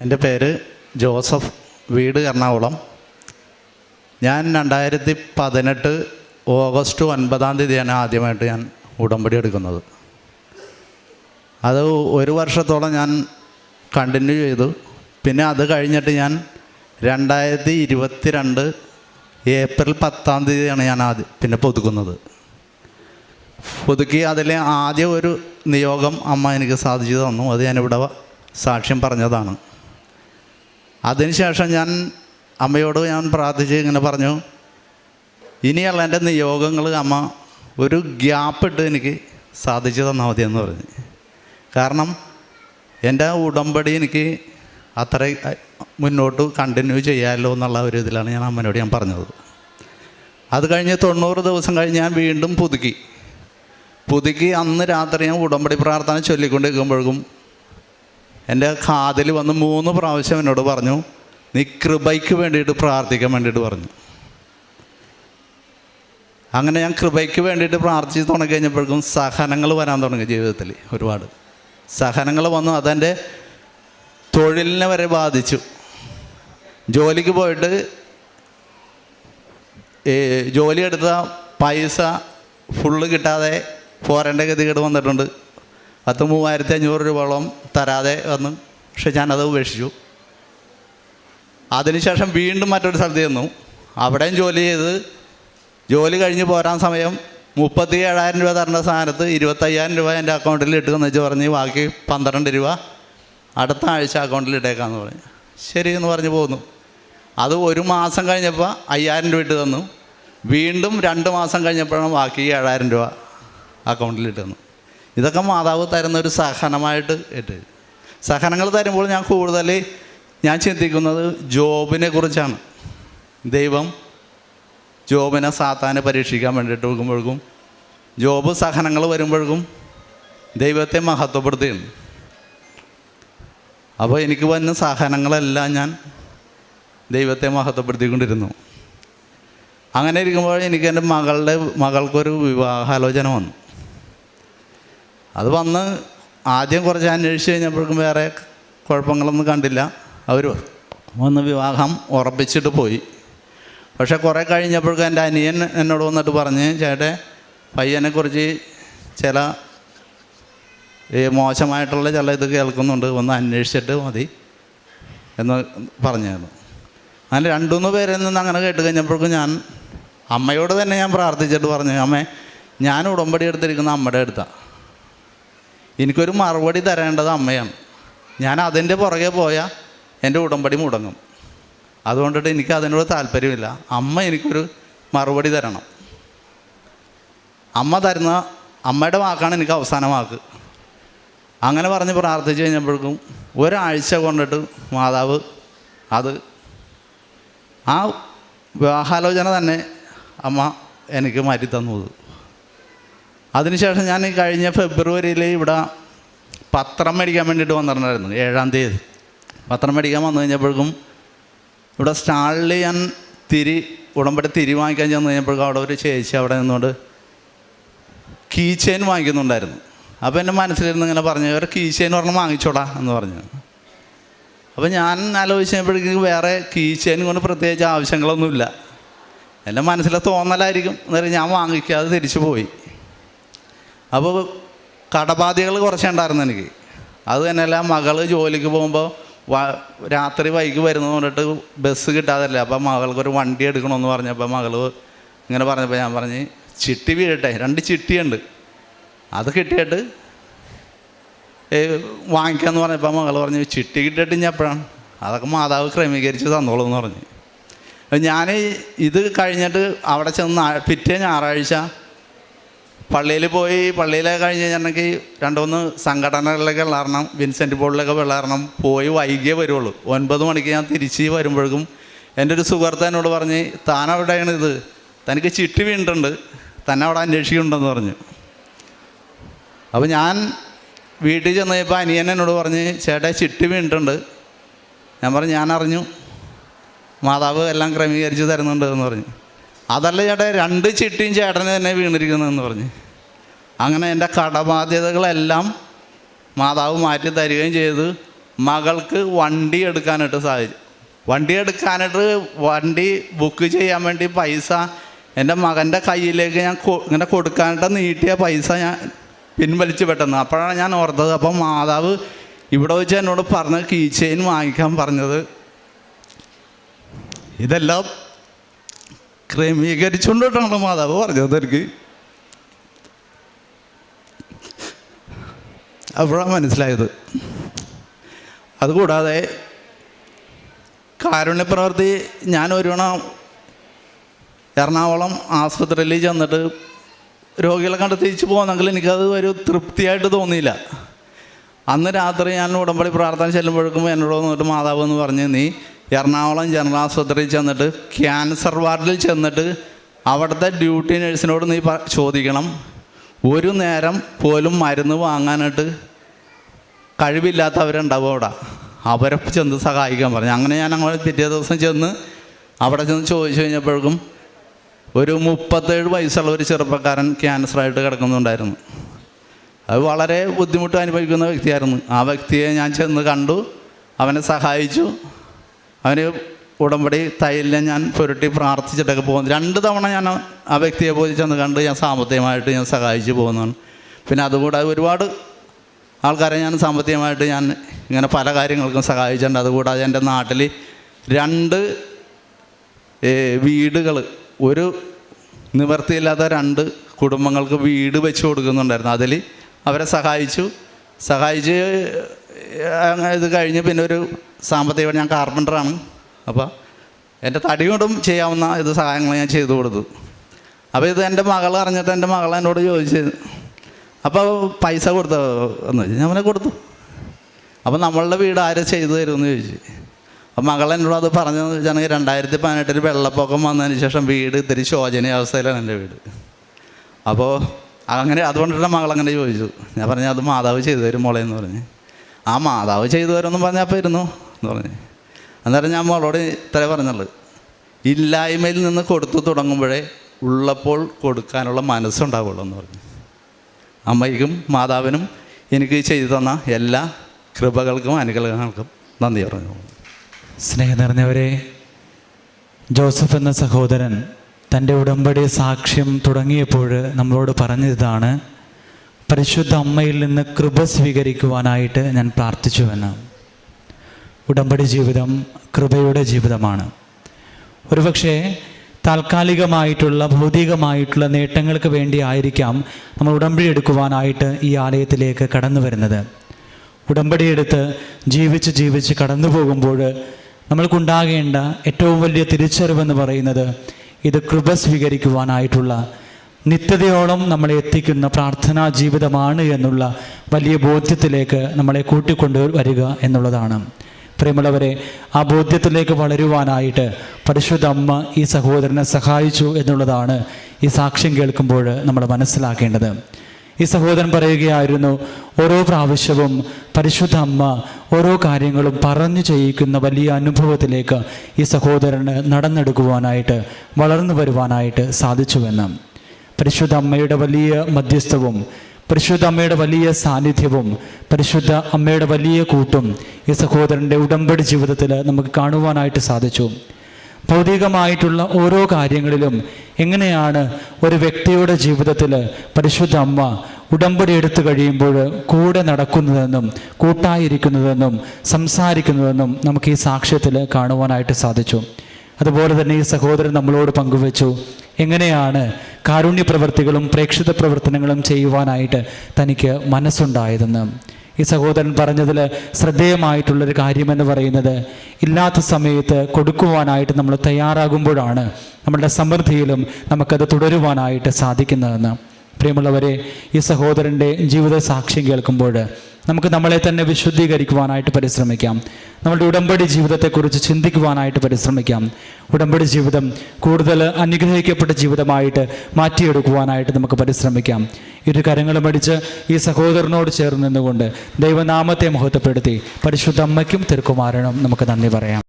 എന്റെ പേര് ജോസഫ് വീട് എറണാകുളം. ഞാൻ രണ്ടായിരത്തി പതിനെട്ട് ഓഗസ്റ്റ് ഒൻപതാം തീയതിയാണ് ആദ്യമായിട്ട് ഞാൻ ഉടമ്പടി എടുക്കുന്നത്. അത് ഒരു വർഷത്തോളം ഞാൻ കണ്ടിന്യൂ ചെയ്തു. പിന്നെ അത് കഴിഞ്ഞിട്ട് ഞാൻ രണ്ടായിരത്തി ഇരുപത്തി രണ്ട് ഏപ്രിൽ പത്താം തീയതിയാണ് ഞാൻ ആദ്യം പിന്നെ പുതുക്കുന്നത്. പുതുക്കി അതിലെ ആദ്യ ഒരു നിയോഗം അമ്മ എനിക്ക് സാധിച്ചു തന്നു. അത് ഞാനിവിടെ സാക്ഷ്യം പറഞ്ഞതാണ്. അതിനുശേഷം ഞാൻ അമ്മയോട് ഞാൻ പ്രാർത്ഥിച്ച് ഇങ്ങനെ പറഞ്ഞു ഇനിയുള്ള എന്റെ നിയോഗങ്ങൾ അമ്മ ഒരു ഗ്യാപ്പ് ഇട്ട് എനിക്ക് സാധിച്ചു തന്നാൽ മതി എന്ന് പറഞ്ഞു. കാരണം എന്റെ ഉടമ്പടി എനിക്ക് അത്ര മുന്നോട്ട് കണ്ടിന്യൂ ചെയ്യാമല്ലോ എന്നുള്ള ഒരു ഇതിലാണ് ഞാൻ അമ്മനോട് ഞാൻ പറഞ്ഞത്. അത് കഴിഞ്ഞ് തൊണ്ണൂറ് ദിവസം കഴിഞ്ഞ് ഞാൻ വീണ്ടും പുതുക്കി. പുതുക്കി അന്ന് രാത്രി ഞാൻ ഉടമ്പടി പ്രാർത്ഥന ചൊല്ലിക്കൊണ്ടിരിക്കുമ്പോഴേക്കും എന്റെ കാതിൽ വന്ന് മൂന്ന് പ്രാവശ്യം എന്നോട് പറഞ്ഞു നീ കൃപയ്ക്ക് വേണ്ടിയിട്ട് പ്രാർത്ഥിക്കാൻ വേണ്ടിയിട്ട് പറഞ്ഞു. അങ്ങനെ ഞാൻ കൃപയ്ക്ക് വേണ്ടിയിട്ട് പ്രാർത്ഥിച്ച് തുടങ്ങി കഴിഞ്ഞപ്പോഴേക്കും സഹനങ്ങൾ വരാൻ തുടങ്ങി ജീവിതത്തിൽ ഒരുപാട്. സഹനങ്ങൾ വന്നു അതെന്റെ തൊഴിലിനെ വരെ ബാധിച്ചു. ജോലിക്ക് പോയിട്ട് ജോലിയെടുത്ത പൈസ ഫുള്ള് കിട്ടാതെ പോരേണ്ട ഗതികേട് വന്നിട്ടുണ്ട്. പത്ത് മൂവായിരത്തി അഞ്ഞൂറ് രൂപയോളം തരാതെ വന്നു പക്ഷെ ഞാനത് ഉപേക്ഷിച്ചു. അതിനുശേഷം വീണ്ടും മറ്റൊരു സ്ഥലത്ത് ചെന്നു. അവിടെയും ജോലി ചെയ്ത് ജോലി കഴിഞ്ഞ് പോരാൻ സമയം മുപ്പത്തി ഏഴായിരം രൂപ തരേണ്ട സ്ഥാനത്ത് ഇരുപത്തയ്യായിരം രൂപ എന്റെ അക്കൗണ്ടിൽ ഇട്ടുകയെന്ന് വെച്ച് പറഞ്ഞ് ബാക്കി പന്ത്രണ്ട് രൂപ അടുത്ത ആഴ്ച അക്കൗണ്ടിൽ ഇട്ടേക്കാന്ന് പറഞ്ഞു. ശരി എന്ന് പറഞ്ഞ് പോന്നു. അത് ഒരു മാസം കഴിഞ്ഞപ്പോൾ അയ്യായിരം രൂപ ഇട്ട് തന്നു. വീണ്ടും രണ്ട് മാസം കഴിഞ്ഞപ്പോഴാണ് ബാക്കി ഏഴായിരം രൂപ അക്കൗണ്ടിൽ ഇട്ട് തന്നു. ഇതൊക്കെ മാതാവ് തരുന്ന ഒരു സഹനമായിട്ട് ഏറ്റ് സഹനങ്ങൾ തരുമ്പോൾ ഞാൻ കൂടുതൽ ഞാൻ ചിന്തിക്കുന്നത് ജോബിനെ കുറിച്ചാണ്. ദൈവം ജോബിനെ സാത്താനെ പരീക്ഷിക്കാൻ വേണ്ടിയിട്ട് വെക്കുമ്പോഴും ജോബ് സഹനങ്ങൾ വരുമ്പോഴും ദൈവത്തെ മഹത്വപ്പെടുത്തുകയാണ്. അപ്പോൾ എനിക്ക് വന്ന സഹനങ്ങളെല്ലാം ഞാൻ ദൈവത്തെ മഹത്വപ്പെടുത്തിക്കൊണ്ടിരുന്നു. അങ്ങനെ ഇരിക്കുമ്പോൾ എനിക്ക് എന്റെ മകളുടെ മകൾക്കൊരു വിവാഹാലോചന വന്നു. അത് വന്ന് ആദ്യം കുറച്ച് അന്വേഷിച്ച് കഴിഞ്ഞപ്പോഴേക്കും വേറെ കുഴപ്പങ്ങളൊന്നും കണ്ടില്ല. അവർ വന്ന് വിവാഹം ഉറപ്പിച്ചിട്ട് പോയി. പക്ഷേ കുറേ കഴിഞ്ഞപ്പോഴേക്കും എന്റെ അനിയൻ എന്നോട് വന്നിട്ട് പറഞ്ഞ് ചേട്ടൻ പയ്യനെക്കുറിച്ച് ചില ഈ മോശമായിട്ടുള്ള ചില ഇത് കേൾക്കുന്നുണ്ട് ഒന്ന് അന്വേഷിച്ചിട്ട് മതി എന്ന് പറഞ്ഞായിരുന്നു. അങ്ങനെ രണ്ടുമൂന്ന് പേരിൽ നിന്ന് അങ്ങനെ കേട്ട് കഴിഞ്ഞപ്പോഴേക്കും ഞാൻ അമ്മയോട് തന്നെ ഞാൻ പ്രാർത്ഥിച്ചിട്ട് പറഞ്ഞു അമ്മേ ഞാൻ ഉടമ്പടി എടുത്തിരിക്കുന്ന അമ്മയുടെ അടുത്താണ് എനിക്കൊരു മറുപടി തരേണ്ടത് അമ്മയാണ്. ഞാൻ അതിന്റെ പുറകെ പോയാൽ എന്റെ ഉടമ്പടി മുടങ്ങും. അതുകൊണ്ടിട്ട് എനിക്ക് അതിനോട് താല്പര്യമില്ല. അമ്മ എനിക്കൊരു മറുപടി തരണം. അമ്മ തരുന്ന അമ്മയുടെ വാക്കാണ് എനിക്ക് അവസാന വാക്ക്. അങ്ങനെ പറഞ്ഞ് പ്രാർത്ഥിച്ച് കഴിഞ്ഞപ്പോഴേക്കും ഒരാഴ്ച കൊണ്ടിട്ട് മാതാവ് അത് ആ വിവാഹാലോചന തന്നെ അമ്മ എനിക്ക് മാറ്റി തന്നത് അതിനുശേഷം ഞാൻ കഴിഞ്ഞ ഫെബ്രുവരിയിൽ ഇവിടെ പത്രം മേടിക്കാൻ വേണ്ടിയിട്ട് വന്നിട്ടുണ്ടായിരുന്നു ഏഴാം തീയതി. പത്രം മേടിക്കാൻ വന്നു കഴിഞ്ഞപ്പോഴേക്കും ഇവിടെ സ്റ്റാളിൽ ഞാൻ തിരി ഉടമ്പടി തിരി വാങ്ങിക്കാൻ ചെന്ന് കഴിഞ്ഞപ്പോഴേക്കും അവിടെ ഒരു ചേച്ചി അവിടെ നിന്നുകൊണ്ട് കീ ചെയിൻ വാങ്ങിക്കുന്നുണ്ടായിരുന്നു. അപ്പോൾ എന്റെ മനസ്സിലിരുന്ന് ഇങ്ങനെ പറഞ്ഞു ഒരു കീ ചെയിൻ പറഞ്ഞ് വാങ്ങിച്ചോടാ എന്ന് പറഞ്ഞു. അപ്പോൾ ഞാൻ ആലോചിച്ച് കഴിഞ്ഞപ്പോഴേക്കും വേറെ കീ ചെയിൻ കൊണ്ട് പ്രത്യേകിച്ച് ആവശ്യങ്ങളൊന്നുമില്ല. എന്റെ മനസ്സിലെ തോന്നലായിരിക്കും. എന്നേരം ഞാൻ വാങ്ങിക്കാതെ തിരിച്ചു പോയി. അപ്പോൾ കടബാധ്യകൾ കുറച്ചുണ്ടായിരുന്നു എനിക്ക്. അത് തന്നെയല്ല മകൾ ജോലിക്ക് പോകുമ്പോൾ രാത്രി വൈകി വരുന്നത് കൊണ്ടിട്ട് ബസ് കിട്ടാതല്ലേ. അപ്പോൾ മകൾക്കൊരു വണ്ടി എടുക്കണമെന്ന് പറഞ്ഞപ്പോൾ മകൾ ഇങ്ങനെ പറഞ്ഞപ്പോൾ ഞാൻ പറഞ്ഞ് ചിട്ടി വീഴട്ടെ രണ്ട് ചിട്ടിയുണ്ട്. അത് കിട്ടിയിട്ട് വാങ്ങിക്കാമെന്ന് പറഞ്ഞപ്പോൾ മകൾ പറഞ്ഞു ചിട്ടി കിട്ടിയിട്ട് ഞാൻ എപ്പോഴാണ്? അതൊക്കെ മാതാവ് ക്രമീകരിച്ച് തന്നോളൂ എന്ന് പറഞ്ഞു. ഞാൻ ഇത് കഴിഞ്ഞിട്ട് അവിടെ ചെന്ന് പിറ്റേ ഞായറാഴ്ച പള്ളിയിൽ പോയി പള്ളിയിൽ കഴിഞ്ഞ് കഴിഞ്ഞിട്ടുണ്ടെങ്കിൽ രണ്ട് മൂന്ന് സംഘടനകളിലൊക്കെ വിളാറണം വിൻസെന്റ് ബോർഡിലൊക്കെ വിളാറണം പോയി വൈകിയേ വരുള്ളൂ. ഒൻപത് മണിക്ക് ഞാൻ തിരിച്ച് വരുമ്പോഴേക്കും എന്റെ ഒരു സുഹൃത്ത് എന്നോട് പറഞ്ഞ് താൻ എവിടെയാണ് ഇത്? തനിക്ക് ചിട്ടി വീണിട്ടുണ്ട്. തന്നെ അവിടെ അന്വേഷിക്കുന്നുണ്ടെന്ന് പറഞ്ഞു. അപ്പോൾ ഞാൻ വീട്ടിൽ ചെന്ന് കഴിഞ്ഞപ്പോൾ അനിയൻ എന്നോട് പറഞ്ഞ് ചേട്ടാ ചിട്ടി വീണിട്ടുണ്ട്. ഞാൻ പറഞ്ഞു ഞാൻ അറിഞ്ഞു. മാതാവ് എല്ലാം ക്രമീകരിച്ച് തരുന്നുണ്ട് എന്ന് പറഞ്ഞു. അതല്ല ചേട്ടാ രണ്ട് ചിട്ടിയും ചേട്ടന് തന്നെ വീണിരിക്കുന്നതെന്ന് പറഞ്ഞ്. അങ്ങനെ എന്റെ കടബാധ്യതകളെല്ലാം മാതാവ് മാറ്റി തരികയും ചെയ്ത് മകൾക്ക് വണ്ടി എടുക്കാനായിട്ട് സാധിച്ചു. വണ്ടി എടുക്കാനായിട്ട് വണ്ടി ബുക്ക് ചെയ്യാൻ വേണ്ടി പൈസ എന്റെ മകന്റെ കയ്യിലേക്ക് ഞാൻ ഇങ്ങനെ കൊടുക്കാനായിട്ട് നീട്ടിയ പൈസ ഞാൻ പിൻവലിച്ച് പെട്ടെന്ന്. അപ്പോഴാണ് ഞാൻ ഓർത്തത് അപ്പം മാതാവ് ഇവിടെ വെച്ച് എന്നോട് പറഞ്ഞ കീ ചെയിൻ വാങ്ങിക്കാൻ പറഞ്ഞത്. ഇതെല്ലാം ക്രമീകരിച്ചുകൊണ്ടിട്ടാണ് മാതാവ് പറഞ്ഞത് എനിക്ക് അപ്പോഴാണ് മനസ്സിലായത്. അതുകൂടാതെ കാരുണ്യപ്രവർത്തി ഞാൻ ഒരു തവണ എറണാകുളം ആസ്പത്രിയിൽ ചെന്നിട്ട് രോഗികളെ കണ്ട് തിരിച്ചു പോകുന്നെങ്കിൽ എനിക്കത് ഒരു തൃപ്തിയായിട്ട് തോന്നിയില്ല. അന്ന് രാത്രി ഞാൻ ഉടമ്പടി പ്രാർത്ഥന ചെല്ലുമ്പോഴേക്കും എന്നോട് വന്നിട്ട് മാതാവ് എന്ന് പറഞ്ഞ് നീ എറണാകുളം ജനറൽ ആശുപത്രിയിൽ ചെന്നിട്ട് ക്യാൻസർ വാർഡിൽ ചെന്നിട്ട് അവിടുത്തെ ഡ്യൂട്ടി നഴ്സിനോട് നീ ചോദിക്കണം. ഒരു നേരം പോലും മരുന്ന് വാങ്ങാനായിട്ട് കഴിവില്ലാത്തവരുണ്ടാവും അവിടെ. അവരെ ചെന്ന് സഹായിക്കാൻ പറഞ്ഞു. അങ്ങനെ ഞാൻ അങ്ങോട്ട് പിറ്റേ ദിവസം ചെന്ന് അവിടെ ചെന്ന് ചോദിച്ചു കഴിഞ്ഞപ്പോഴേക്കും ഒരു മുപ്പത്തേഴ് വയസ്സുള്ള ഒരു ചെറുപ്പക്കാരൻ ക്യാൻസറായിട്ട് കിടക്കുന്നുണ്ടായിരുന്നു. അത് വളരെ ബുദ്ധിമുട്ട് അനുഭവിക്കുന്ന വ്യക്തിയായിരുന്നു. ആ വ്യക്തിയെ ഞാൻ ചെന്ന് കണ്ടു. അവനെ സഹായിച്ചു. അവന് ഉടമ്പടി തൈലിനെ ഞാൻ പുരട്ടി പ്രാർത്ഥിച്ചിട്ടൊക്കെ പോകുന്നു. രണ്ട് തവണ ഞാൻ ആ- വ്യക്തിയെ പോയി ചെന്ന് കണ്ട് ഞാൻ സാമ്പത്തികമായിട്ട് ഞാൻ സഹായിച്ചു പോകുന്നതാണ്. പിന്നെ അതുകൂടാതെ ഒരുപാട് ആൾക്കാരെ ഞാൻ സാമ്പത്തികമായിട്ട് ഞാൻ ഇങ്ങനെ പല കാര്യങ്ങൾക്കും സഹായിച്ചിട്ടുണ്ട്. അതുകൂടാതെ എന്റെ നാട്ടിൽ രണ്ട് വീടുകൾ ഒരു നിവർത്തിയില്ലാത്ത രണ്ട് കുടുംബങ്ങൾക്ക് വീട് വെച്ച് കൊടുക്കുന്നുണ്ടായിരുന്നു. അതിൽ അവരെ സഹായിച്ചു. സഹായിച്ച് ഇത് കഴിഞ്ഞ് പിന്നെ ഒരു സാമ്പത്തിക ഞാൻ കാർപ്പന്ററാണ് അപ്പോൾ എന്റെ തടി കൊണ്ടും ചെയ്യാവുന്ന ഇത് സഹായങ്ങൾ ഞാൻ ചെയ്തു കൊടുത്തു. അപ്പോൾ ഇത് എന്റെ മകൾ അറിഞ്ഞിട്ട് എന്റെ മകൾ എന്നോട് ചോദിച്ചു അപ്പോൾ പൈസ കൊടുത്തോ? എന്ന് ചോദിച്ചു. ഞാൻ അവനെ കൊടുത്തു. അപ്പോൾ നമ്മളുടെ വീട് ആര് ചെയ്തു തരുമെന്ന് ചോദിച്ചു. അപ്പോൾ മകൾ എന്നോട് അത് പറഞ്ഞതെന്ന് വെച്ചാണെങ്കിൽ രണ്ടായിരത്തി പതിനെട്ടിൽ വെള്ളപ്പൊക്കം വന്നതിന് ശേഷം വീട് ഇത്തിരി ശോചനീയ അവസ്ഥയിലാണ് എന്റെ വീട്. അപ്പോൾ അങ്ങനെ അതുകൊണ്ടിട്ട് മകൾ അങ്ങനെ ചോദിച്ചു. ഞാൻ പറഞ്ഞു അത് മാതാവ് ചെയ്തു തരും മോളെ എന്ന് പറഞ്ഞ്. ആ മാതാവ് ചെയ്തു തരുമെന്ന് പറഞ്ഞാൽ പോയിരുന്നു എന്ന് പറഞ്ഞു. അന്നേരം ഞാൻ മോളോട് ഇത്ര പറഞ്ഞുള്ളത് ഇല്ലായ്മയിൽ നിന്ന് കൊടുത്തു തുടങ്ങുമ്പോഴേ ഉള്ളപ്പോൾ കൊടുക്കാനുള്ള മനസ്സുണ്ടാവുള്ളൂ എന്ന് പറഞ്ഞു. അമ്മയ്ക്കും മാതാവിനും എനിക്ക് ചെയ്തു തന്ന എല്ലാ കൃപകൾക്കും അനുഗ്രഹങ്ങൾക്കും നന്ദി പറഞ്ഞു. സ്നേഹം നിറഞ്ഞവരെ ജോസഫ് എന്ന സഹോദരൻ തന്റെ ഉടമ്പടി സാക്ഷ്യം തുടങ്ങിയപ്പോൾ നമ്മളോട് പറഞ്ഞതാണ് പരിശുദ്ധ അമ്മയിൽ നിന്ന് കൃപ സ്വീകരിക്കുവാനായിട്ട് ഞാൻ പ്രാർത്ഥിച്ചുവെന്ന്. ഉടമ്പടി ജീവിതം കൃപയുടെ ജീവിതമാണ്. ഒരുപക്ഷെ താൽക്കാലികമായിട്ടുള്ള ഭൗതികമായിട്ടുള്ള നേട്ടങ്ങൾക്ക് വേണ്ടി ആയിരിക്കാം നമ്മൾ ഉടമ്പടി എടുക്കുവാനായിട്ട് ഈ ആലയത്തിലേക്ക് കടന്നു വരുന്നത്. ഉടമ്പടി എടുത്ത് ജീവിച്ച് ജീവിച്ച് കടന്നു പോകുമ്പോൾ നമ്മൾക്കുണ്ടാകേണ്ട ഏറ്റവും വലിയ തിരിച്ചറിവെന്ന് പറയുന്നത് ഇത് കൃപ സ്വീകരിക്കുവാനായിട്ടുള്ള നിത്യതയോളം നമ്മളെ എത്തിക്കുന്ന പ്രാർത്ഥനാ ജീവിതമാണ് എന്നുള്ള വലിയ ബോധ്യത്തിലേക്ക് നമ്മളെ കൂട്ടിക്കൊണ്ടു വരിക എന്നുള്ളതാണ്. പ്രിയമുള്ളവരെ ആ ബോധ്യത്തിലേക്ക് വളരുവാനായിട്ട് പരിശുദ്ധ അമ്മ ഈ സഹോദരനെ സഹായിച്ചു എന്നുള്ളതാണ് ഈ സാക്ഷ്യം കേൾക്കുമ്പോൾ നമ്മൾ മനസ്സിലാക്കേണ്ടത്. ഈ സഹോദരൻ പറയുകയായിരുന്നു ഓരോ പ്രാവശ്യവും പരിശുദ്ധ അമ്മ ഓരോ കാര്യങ്ങളും പറഞ്ഞു ചെയ്യിക്കുന്ന വലിയ അനുഭവത്തിലേക്ക് ഈ സഹോദരന് നടന്നെടുക്കുവാനായിട്ട് വളർന്നു വരുവാനായിട്ട് സാധിച്ചുവെന്ന്. പരിശുദ്ധ അമ്മയുടെ വലിയ മധ്യസ്ഥവും പരിശുദ്ധ അമ്മയുടെ വലിയ സാന്നിധ്യവും പരിശുദ്ധ അമ്മയുടെ വലിയ കൂട്ടും ഈ സഹോദരന്റെ ഉടമ്പടി ജീവിതത്തിൽ നമുക്ക് കാണുവാനായിട്ട് സാധിച്ചു. ഭൗതികമായിട്ടുള്ള ഓരോ കാര്യങ്ങളിലും എങ്ങനെയാണ് ഒരു വ്യക്തിയുടെ ജീവിതത്തിൽ പരിശുദ്ധ അമ്മ ഉടമ്പടി എടുത്തു കഴിയുമ്പോൾ കൂടെ നടക്കുന്നതെന്നും കൂട്ടായിരിക്കുന്നതെന്നും സംസാരിക്കുന്നതെന്നും നമുക്ക് ഈ സാക്ഷ്യത്തിൽ കാണുവാനായിട്ട് സാധിച്ചു. അതുപോലെ തന്നെ ഈ സഹോദരൻ നമ്മളോട് പങ്കുവച്ചു. എങ്ങനെയാണ് കാരുണ്യ പ്രവർത്തികളും പ്രേക്ഷിത പ്രവർത്തനങ്ങളും ചെയ്യുവാനായിട്ട് തനിക്ക് മനസ്സുണ്ടായതെന്ന്. ഈ സഹോദരൻ പറഞ്ഞതിൽ ശ്രദ്ധേയമായിട്ടുള്ളൊരു കാര്യമെന്ന് പറയുന്നത് ഇല്ലാത്ത സമയത്ത് കൊടുക്കുവാനായിട്ട് നമ്മൾ തയ്യാറാകുമ്പോഴാണ് നമ്മളുടെ സമൃദ്ധിയിലും നമുക്കത് തുടരുവാനായിട്ട് സാധിക്കുന്നതെന്ന്. പ്രിയമുള്ളവരെ ഈ സഹോദരന്റെ ജീവിത സാക്ഷ്യം കേൾക്കുമ്പോൾ നമുക്ക് നമ്മളെ തന്നെ വിശുദ്ധീകരിക്കുവാനായിട്ട് പരിശ്രമിക്കാം. നമ്മുടെ ഉടമ്പടി ജീവിതത്തെക്കുറിച്ച് ചിന്തിക്കുവാനായിട്ട് പരിശ്രമിക്കാം. ഉടമ്പടി ജീവിതം കൂടുതൽ അനുഗ്രഹിക്കപ്പെട്ട ജീവിതമായിട്ട് മാറ്റിയെടുക്കുവാനായിട്ട് നമുക്ക് പരിശ്രമിക്കാം. ഇരു കരങ്ങളും അടിച്ച് ഈ സഹോദരനോട് ചേർന്ന് നിന്നുകൊണ്ട് ദൈവനാമത്തെ മഹത്വപ്പെടുത്തി പരിശുദ്ധ അമ്മയ്ക്കും തിരുക്കുമാരനും നമുക്ക് നന്ദി പറയാം.